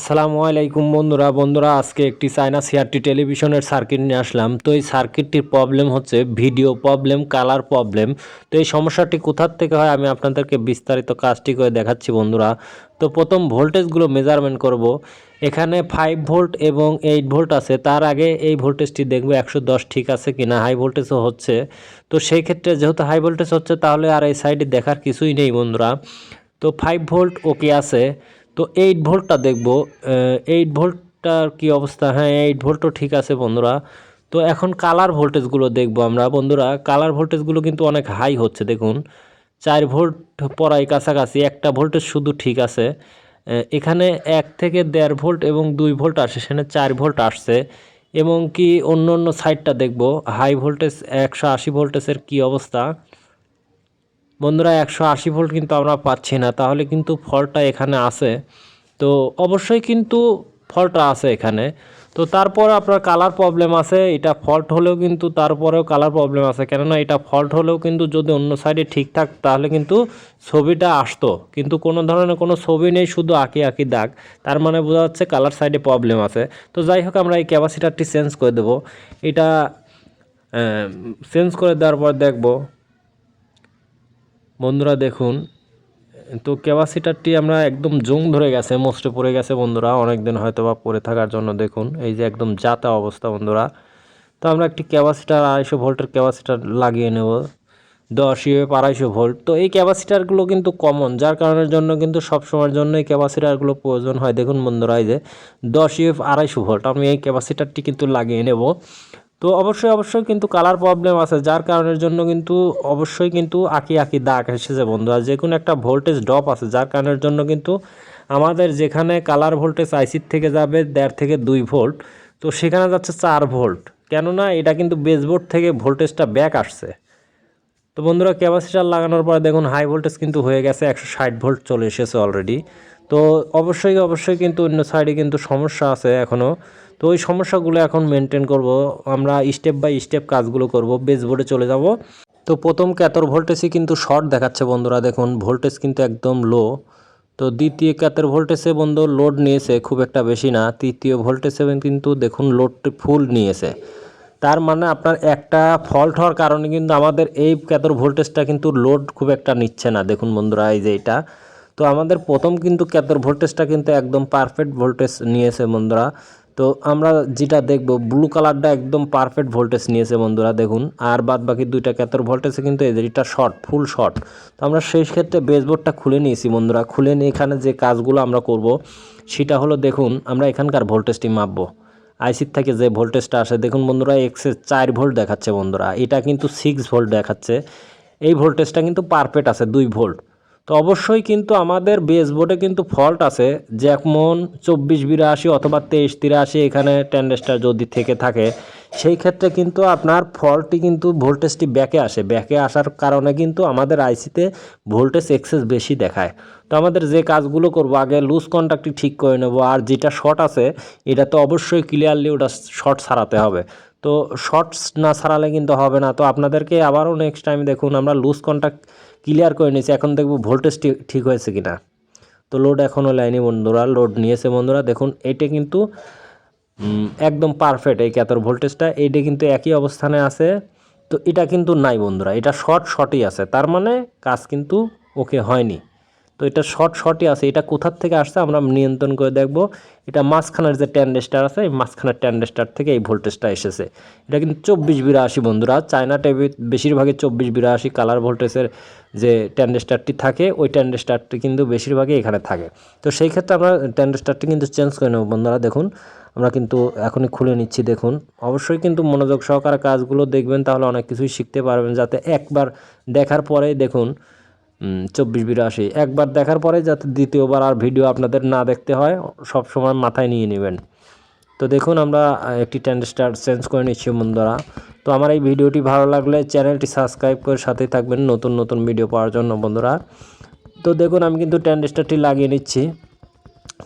আসসালামু আলাইকুম বন্ধুরা। বন্ধুরা, আজকে একটি চায়না সিআরটি টেলিভিশনের সার্কিট নিয়ে আসলাম। তো এই সার্কিটটির প্রবলেম হচ্ছে ভিডিও প্রবলেম, কালার প্রবলেম। তো এই সমস্যাটি কোথার থেকে হয় আমি আপনাদেরকে বিস্তারিত কাজটি করে দেখাচ্ছি বন্ধুরা। তো প্রথম ভোল্টেজগুলো মেজারমেন্ট করব। এখানে ফাইভ ভোল্ট এবং এইট ভোল্ট আছে। তার আগে এই ভোল্টেজটি দেখব, একশো দশ ঠিক আছে কি না হাই ভোল্টেজও হচ্ছে। তো সেই ক্ষেত্রে যেহেতু হাই ভোল্টেজ হচ্ছে, তাহলে আর এই সাইডে দেখার কিছুই নেই বন্ধুরা। তো ফাইভ ভোল্ট ওকে আছে। তো এইট ভোল্টটা দেখব এইট ভোল্টটার কি অবস্থা? হ্যাঁ এইট ভোল্টও ঠিক আছে বন্ধুরা। তো এখন কালার ভোল্টেজগুলো দেখব আমরা। বন্ধুরা কালার ভোল্টেজগুলো কিন্তু অনেক হাই হচ্ছে, দেখুন। চার ভোল্ট পড়াই কাছাকাছি, একটা ভোল্টেজ শুধু ঠিক আছে। এখানে এক থেকে দেড় ভোল্ট এবং দুই ভোল্ট আসে, সেখানে চার ভোল্ট আসছে। এবং কি অন্য অন্য সাইডটা দেখব। হাই ভোল্টেজ একশো আশি ভোল্টেজের কি অবস্থা? বন্ধুরা একশো আশি ভোল্ট কিন্তু আমরা পাচ্ছি না, তাহলে কিন্তু ফলটা এখানে আছে। তো অবশ্যই কিন্তু ফলটা আছে এখানে। তো তারপর আপনার কালার প্রবলেম আছে, এটা ফল্ট হলেও কিন্তু তারপরেও কালার প্রবলেম আছে, কেননা এটা ফল্ট হলেও কিন্তু যদি অন্য সাইডে ঠিকঠাক তাহলে কিন্তু ছবিটা আসতো। কিন্তু কোনো ধরনের কোনো ছবি নেই, শুধু আঁকি আঁকি দাগ। তার মানে বোঝা যাচ্ছে কালার সাইডে প্রবলেম আছে। তো যাই হোক, আমরা এই ক্যাপাসিটারটি চেঞ্জ করে দেবো। এটা চেঞ্জ করে দেওয়ার পর দেখব। বন্ধুরা দেখুন, তো ক্যাপাসিটারটি আমরা একদম জং ধরে গেছে মোস্টে পড়ে গেছে বন্ধুরা অনেক দিন হয়তো বা পড়ে থাকার জন্য দেখুন, এই যে একদম জাতা অবস্থা বন্ধুরা। তো আমরা একটি ক্যাপাসিটার আড়াইশো ভোল্টের ক্যাপাসিটার লাগিয়ে নেব দশ ইউএফ আড়াইশো ভোল্ট। তো এই ক্যাপাসিটারগুলো কিন্তু কমন যার কারণের জন্য কিন্তু সব সময়ের জন্য এই ক্যাপাসিটারগুলো প্রয়োজন হয়। দেখুন বন্ধুরা, এই যে দশ ইউএফ আড়াইশো ভোল্ট, আমি এই ক্যাপাসিটারটি কিন্তু লাগিয়ে নেব। তো অবশ্যই অবশ্যই কিন্তু কালার প্রবলেম আছে। যার কারণের জন্য কিন্তু অবশ্যই কিন্তু আঁকি আঁকি দাগ এসেছে বন্ধুরা। যে কোনো একটা ভোল্টেজ ড্রপ আছে, যার কারণের জন্য কিন্তু আমাদের যেখানে কালার ভোল্টেজ আইসির থেকে যাবে দেড় থেকে দুই ভোল্ট তো সেখানে যাচ্ছে চার ভোল্ট কেননা এটা কিন্তু বেসবোর্ড থেকে ভোল্টেজটা ব্যাক আসছে। তো বন্ধুরা ক্যাপাসিটার লাগানোর পরে দেখুন হাই ভোল্টেজ কিন্তু হয়ে গেছে, একশো ষাট ভোল্ট চলে এসেছে অলরেডি তো অবশ্যই অবশ্যই কিন্তু অন্য সাইডে কিন্তু সমস্যা আছে এখনও তো ওই সমস্যাগুলো এখন মেনটেন করব। আমরা স্টেপ বাই স্টেপ কাজগুলো করব। বেসবোর্ডে চলে যাব। তো প্রথম ক্যাতর ভোল্টেজই কিন্তু শর্ট দেখাচ্ছে বন্ধুরা, দেখুন। ভোল্টেজ কিন্তু একদম লো তো দ্বিতীয় ক্যাতের ভোল্টেজে বন্ধু লোড নিয়েছে, খুব একটা বেশি না। তৃতীয় ভোল্টেজে কিন্তু দেখুন লোডটি ফুল নিয়েছে। তার মানে আপনার একটা ফল্ট হওয়ার কারণে কিন্তু আমাদের এই ক্যাতর ভোল্টেজটা কিন্তু লোড খুব একটা নিচ্ছে না। দেখুন বন্ধুরা, এই যে এটা। তো আমাদের প্রথম কিন্তু ক্যাতর ভোল্টেজটা কিন্তু একদম পারফেক্ট ভোল্টেজ নিয়েছে বন্ধুরা। তো আমরা যেটা দেখব ব্লু কালারটা একদম পারফেক্ট ভোল্টেজ নিয়েছে বন্ধুরা, দেখুন। আর বাদ বাকি দুইটা ক্যাতর ভোল্টেজে কিন্তু এটা শর্ট ফুল শর্ট তো আমরা সেই ক্ষেত্রে বেসবোর্ডটা খুলে নিয়েছি বন্ধুরা। খুলে নিয়ে এখানে যে কাজগুলো আমরা করব, সেটা হলো দেখুন, আমরা এখানকার ভোল্টেজটি মাপবো। আইসির থেকে যে ভোল্টেজটা আসে, দেখুন বন্ধুরা এক্সে চার ভোল্ট দেখাচ্ছে বন্ধুরা। এটা কিন্তু সিক্স ভোল্ট দেখাচ্ছে। এই ভোল্টেজটা কিন্তু পারফেক্ট আছে, দুই ভোল্ট তো অবশ্যই কিন্তু আমাদের বেসবোর্ডে কিন্তু ফল্ট আছে যেমন চব্বিশ, বিরাশি অথবা তেইশ, তিরাশি এখানে ট্যান্ডেস্টার যদি থেকে থাকে, সেই ক্ষেত্রে কিন্তু আপনার ফল্টটি কিন্তু ভোল্টেজটি ব্যাকে আসে। ব্যাকে আসার কারণে কিন্তু আমাদের আইসিতে ভোল্টেজ এক্সেস বেশি দেখায়। তো আমাদের যে কাজগুলো করব, আগে লুজ কন্ট্যাক্টটি ঠিক করে নেব, আর যেটা শর্ট আছে, এটা তো অবশ্যই ক্লিয়ারলি ওটা শর্ট সারাতে হবে। তো শর্টস না সারালে কিন্তু হবে না। তো আপনাদেরকে আবারও নেক্সট টাইম দেখুন, আমরা লুজ কন্ট্যাক্ট ক্লিয়ার করে নিয়েছি। এখন দেখব ভোল্টেজটি ঠিক হয়েছে কি না তো লোড এখনও লাইনি বন্ধুরা লোড নিয়েছে বন্ধুরা। দেখুন এইটা কিন্তু একদম পারফেক্ট এই ক্যাতর ভোল্টেজটা এইটা কিন্তু একই অবস্থানে আছে। তো এটা কিন্তু নাই বন্ধুরা, এটা শর্ট শর্টই আছে। তার মানে কাজ কিন্তু ওকে হয়নি। তো এটা শর্ট শর্টই আছে। এটা কোথার থেকে আসছে আমরা নিয়ন্ত্রণ করে দেখব। এটা মাঝখানের যে ট্যান্ডেস্টার আছে, এই মাঝখানের ট্যান্ডেস্টার থেকে এই ভোল্টেজটা এসেছে। এটা কিন্তু চব্বিশ বিরাশি বন্ধুরা। চায়না টেবি বেশিরভাগই চব্বিশ বিরাশি কালার ভোল্টেজের যে ট্যান্ডেস্টারটি থাকে, ওই ট্যান্ডেস্টারটি কিন্তু বেশিরভাগই এখানে থাকে। তো সেই ক্ষেত্রে আমরা ট্যান্ডেস্টারটি কিন্তু চেঞ্জ করে নেব বন্ধুরা, দেখুন। আমরা কিন্তু এখনই খুলে নিচ্ছি, দেখুন। অবশ্যই কিন্তু মনোযোগ সহকারে কাজগুলো দেখবেন, তাহলে অনেক কিছুই শিখতে পারবেন, যাতে একবার দেখার পরেই দেখুন চব্বিশ বিরাশি। একবার দেখার পরে যাতে দ্বিতীয়বার আর ভিডিও আপনাদের না দেখতে হয়, সব সময় মাথায় নিয়ে নেবেন। তো দেখুন, আমরা একটি ট্যান্ডেস্টার চেঞ্জ করে নিচ্ছি বন্ধুরা তো আমার এই ভিডিওটি ভালো লাগলে চ্যানেলটি সাবস্ক্রাইব করে সাথেই থাকবেন নতুন নতুন ভিডিও পাওয়ার জন্য বন্ধুরা। তো দেখুন, আমি কিন্তু ট্যান্ডেস্টারটি লাগিয়ে নিচ্ছি।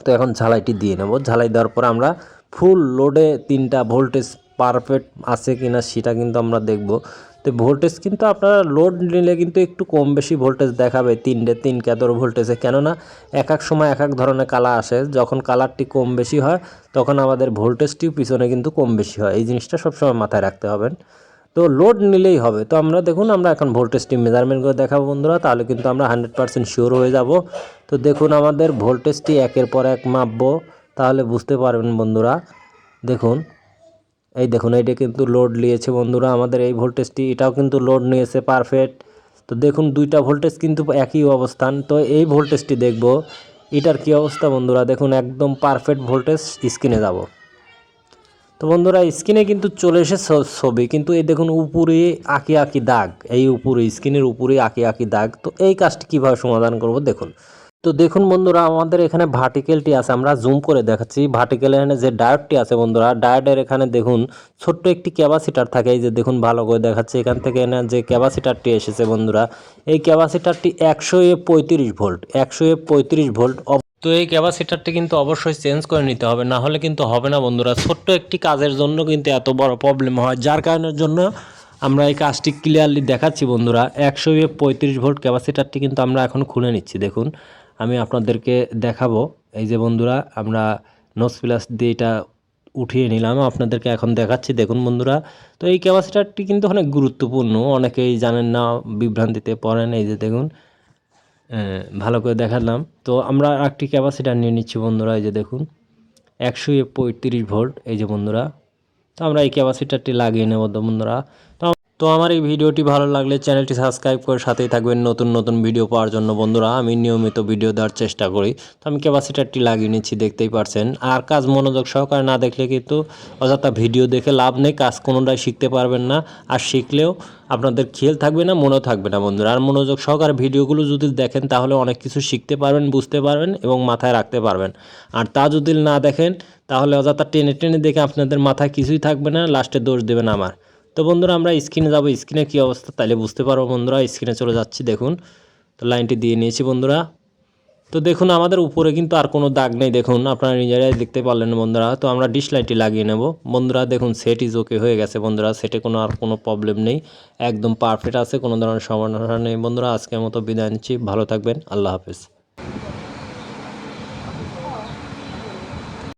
তো এখন ঝালাইটি দিয়ে নেব। ঝালাই দেওয়ার পর আমরা ফুল লোডে তিনটা ভোল্টেজ পারফেক্ট আছে কিনা সেটা কিন্তু আমরা দেখব। তো ভোল্টেজ কিন্তু আপনারা লোড নিলে কিন্তু একটু কম বেশি ভোল্টেজ দেখাবে তিনটে, তিন ক্যাদর ভোল্টেজে কেননা এক এক সময় এক এক ধরনের কালার আসে। যখন কালারটি কম বেশি হয়, তখন আমাদের ভোল্টেজটিও পিছনে কিন্তু কম বেশি হয়। এই জিনিসটা সবসময় মাথায় রাখতে হবেন। তো লোড নিলেই হবে। তো আমরা দেখুন, আমরা এখন ভোল্টেজটি মেজারমেন্ট করে দেখাবো বন্ধুরা। তাহলে কিন্তু আমরা হান্ড্রেড পারসেন্ট শিওর হয়ে যাব। তো দেখুন, আমাদের ভোল্টেজটি একের পর এক মাপবো। তাহলে বুঝতে পারবেন বন্ধুরা। দেখুন এই দেখুন, এইটা কিন্তু লোড নিয়েছে বন্ধুরা। আমাদের এই ভোল্টেজটি এটাও কিন্তু লোড নিয়েছে পারফেক্ট তো দেখুন, দুইটা ভোল্টেজ কিন্তু একই অবস্থান। তো এই ভোল্টেজটি দেখব, এটার কি অবস্থা বন্ধুরা? দেখুন, একদম পারফেক্ট ভোল্টেজ স্ক্রিনে যাব। তো বন্ধুরা স্ক্রিনে কিন্তু চলে এসে ছবি, কিন্তু এই দেখুন, উপরে আঁকি আঁকি দাগ। এই উপরে স্ক্রিনের উপরে আঁকি আঁকি দাগ। তো এই কাজটি কীভাবে সমাধান করব? দেখুন তো দেখুন বন্ধুরা, আমাদের এখানে ভার্টিক্যালটি আছে। আমরা জুম করে দেখাচ্ছি। ভার্টিক্যাল এখানে যে ডায়োডটি আছে বন্ধুরা ডায়োডের এখানে দেখুন ছোট্ট একটি ক্যাপাসিটার থাকে। এই যে দেখুন ভালো করে দেখাচ্ছে। এখান থেকে এনে যে ক্যাপাসিটারটি এসেছে বন্ধুরা, এই ক্যাপাসিটারটি একশো এ পঁয়ত্রিশ ভোল্ট, একশো এ পঁয়ত্রিশ ভোল্ট তো এই ক্যাপাসিটারটি কিন্তু অবশ্যই চেঞ্জ করে নিতে হবে। না হলে কিন্তু হবে না বন্ধুরা। ছোট্ট একটি কাজের জন্য কিন্তু এত বড় প্রবলেম হয়। যার কারণের জন্য আমরা এই কাজটি ক্লিয়ারলি দেখাচ্ছি বন্ধুরা। একশো এ পঁয়ত্রিশ ভোল্ট ক্যাপাসিটারটি কিন্তু আমরা এখন খুলে নিচ্ছি। দেখুন আমি আপনাদেরকে দেখাবো। এই যে বন্ধুরা, আমরা নোস প্লাস দিয়ে এটা উঠিয়ে নিলাম। আপনাদেরকে এখন দেখাচ্ছি। দেখুন বন্ধুরা, তো এই ক্যাপাসিটারটি কিন্তু অনেক গুরুত্বপূর্ণ। অনেকেই জানেন না, বিভ্রান্তিতে পড়েন। এই যে দেখুন ভালো করে দেখালাম। তো আমরা একটি ক্যাপাসিটার নিয়ে নিচ্ছি বন্ধুরা। এই যে দেখুন, একশো পঁয়ত্রিশ ভোল্ট। এই যে বন্ধুরা, তো আমরা এই ক্যাপাসিটারটি লাগিয়ে নেব বন্ধুরা। তো তো আমার এই ভিডিওটি ভালো লাগলে চ্যানেলটি সাবস্ক্রাইব করে সাথেই থাকবেন। নতুন নতুন ভিডিও পাওয়ার জন্য বন্ধুরা, আমি নিয়মিত ভিডিও দেওয়ার চেষ্টা করি। তো আমি ক্যাপাসিটারটি লাগিয়ে নিচ্ছি, দেখতেই পারছেন। আর কাজ মনোযোগ সহকারে না দেখলে কিন্তু অযথা ভিডিও দেখে লাভ নেই, কাজ কোনোটাই শিখতে পারবেন না। আর শিখলেও আপনাদের খেয়াল থাকবে না, মনেও থাকবে না বন্ধুরা। আর মনোযোগ সহকারে ভিডিওগুলো যদি দেখেন, তাহলে অনেক কিছু শিখতে পারবেন, বুঝতে পারবেন এবং মাথায় রাখতে পারবেন। আর তা যদি না দেখেন, তাহলে অযথা টেনে টেনে দেখে আপনাদের মাথায় কিছুই থাকবে না, লাস্টে দোষ দেবেন আমার। তো বন্ধুরা, আমরা স্ক্রিনে যাব। স্ক্রিনে কী অবস্থা তাহলে বুঝতে পারব বন্ধুরা। স্ক্রিনে চলে যাচ্ছি, দেখুন। তো লাইনটি দিয়ে নিয়েছি বন্ধুরা। তো দেখুন, আমাদের উপরে কিন্তু আর কোনো দাগ নেই, দেখুন। আপনারা নিজেরাই দেখতে পারলেন বন্ধুরা। তো আমরা ডিশ লাইটটি লাগিয়ে নেব। বন্ধুরা, দেখুন সেট ইজ ওকে হয়ে গেছে বন্ধুরা। সেটে কোনো আর কোনো প্রবলেম নেই। একদম পারফেক্ট আছে, কোনো ধরনের সমস্যা নেই বন্ধুরা। আজকের মতো বিদায় নিচ্ছি। ভালো থাকবেন। আল্লাহ হাফেজ।